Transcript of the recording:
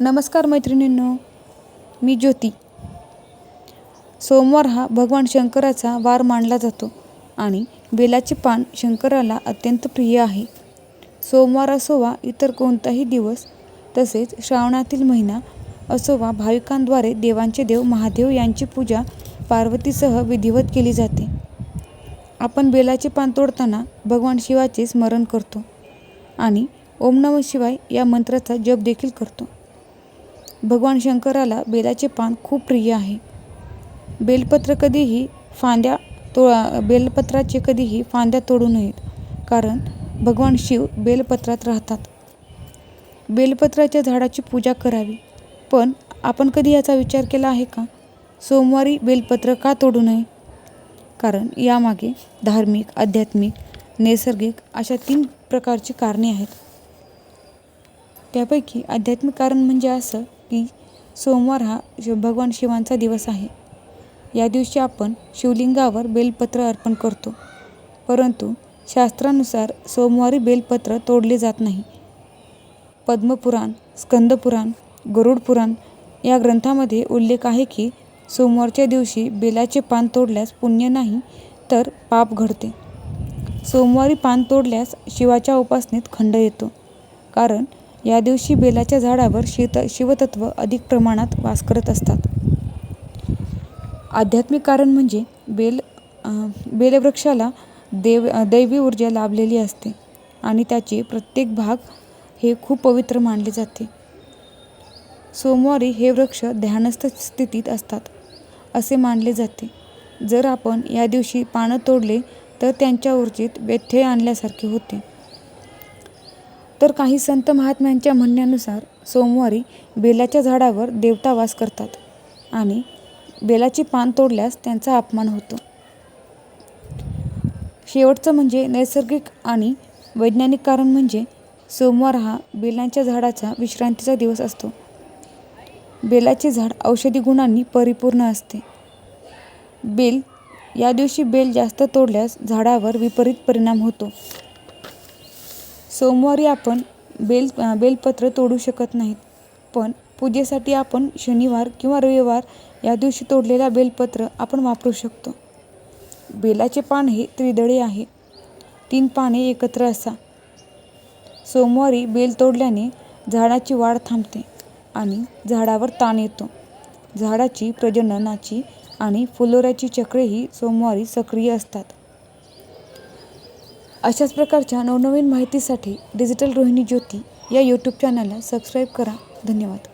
नमस्कार मैत्रिणींनो मी ज्योती. सोमवार हा भगवान शंकराचा वार मानला जातो आणि बेलाचे पान शंकराला अत्यंत प्रिय आहे. सोमवार असो वा इतर कोणताही दिवस तसेच श्रावणातील महिना असो वा भाविकांद्वारे देवांचे देव महादेव यांची पूजा पार्वतीसह विधिवत केली जाते. आपण बेलाचे पान तोडताना भगवान शिवाचे स्मरण करतो आणि ओम नम शिवाय या मंत्राचा जप देखील करतो. भगवान शंकराला बेलाचे पान खूप प्रिय आहे. बेलपत्र कधीही फांद्या तो बेलपत्राचे कधीही फांद्या तोडू नयेत कारण भगवान शिव बेलपत्रात राहतात. बेलपत्राच्या झाडाची पूजा करावी पण आपण कधी याचा विचार केला आहे का? सोमवारी बेलपत्र का तोडू नये? कारण यामागे धार्मिक आध्यात्मिक नैसर्गिक अशा तीन प्रकारची कारणे आहेत. त्यापैकी आध्यात्मिक कारण म्हणजे असं की सोमवार हा शिव भगवान शिवांचा दिवस आहे. या दिवशी आपण शिवलिंगावर बेलपत्र अर्पण करतो. परंतु शास्त्रानुसार सोमवारी बेलपत्र तोडले जात नाही. पद्मपुराण स्कंदपुराण गरुडपुराण या ग्रंथामध्ये उल्लेख आहे की सोमवारच्या दिवशी बेलाचे पान तोडल्यास पुण्य नाही तर पाप घडते. सोमवारी पान तोडल्यास शिवाच्या उपासनेत खंड येतो. कारण या दिवशी बेलाच्या झाडावर शित शिवतत्व अधिक प्रमाणात वास करत असतात. आध्यात्मिक कारण म्हणजे बेल बेलवृक्षाला देव दैवी ऊर्जा लाभलेली असते आणि त्याचे प्रत्येक भाग हे खूप पवित्र मानले जाते. सोमवारी हे वृक्ष ध्यानस्थ स्थितीत असतात असे मानले जाते. जर आपण या दिवशी पानं तोडले तर त्यांच्या ऊर्जेत व्यत्यय आणल्यासारखे होते. तर काही संत महात्म्यांच्या म्हणण्यानुसार सोमवारी बेलाच्या झाडावर देवता वास करतात आणि बेलाची पान तोडल्यास त्यांचा अपमान होतो. शेवटचं म्हणजे नैसर्गिक आणि वैज्ञानिक कारण म्हणजे सोमवार हा बेलांच्या झाडाचा विश्रांतीचा दिवस असतो. बेलाचे झाड औषधी गुणांनी परिपूर्ण असते. बेल या दिवशी बेल जास्त तोडल्यास झाडावर विपरीत परिणाम होतो. सोमवारी आपण बेल बेलपत्र तोडू शकत नाहीत. पण पूजेसाठी आपण शनिवार किंवा रविवार या दिवशी तोडलेला बेलपत्र आपण वापरू शकतो. बेलाचे पान हे त्रिदळी आहे. तीन पाने एकत्र असा. सोमवारी बेल तोडल्याने झाडाची वाढ थांबते आणि झाडावर ताण येतो. झाडाची प्रजननाची आणि फुलोऱ्याची चक्रेही सोमवारी सक्रिय असतात. अशाच प्रकारच्या नवनवीन माहितीसाठी डिजिटल रोहिणी ज्योती या यूट्यूब चॅनलला सबस्क्राईब करा. धन्यवाद.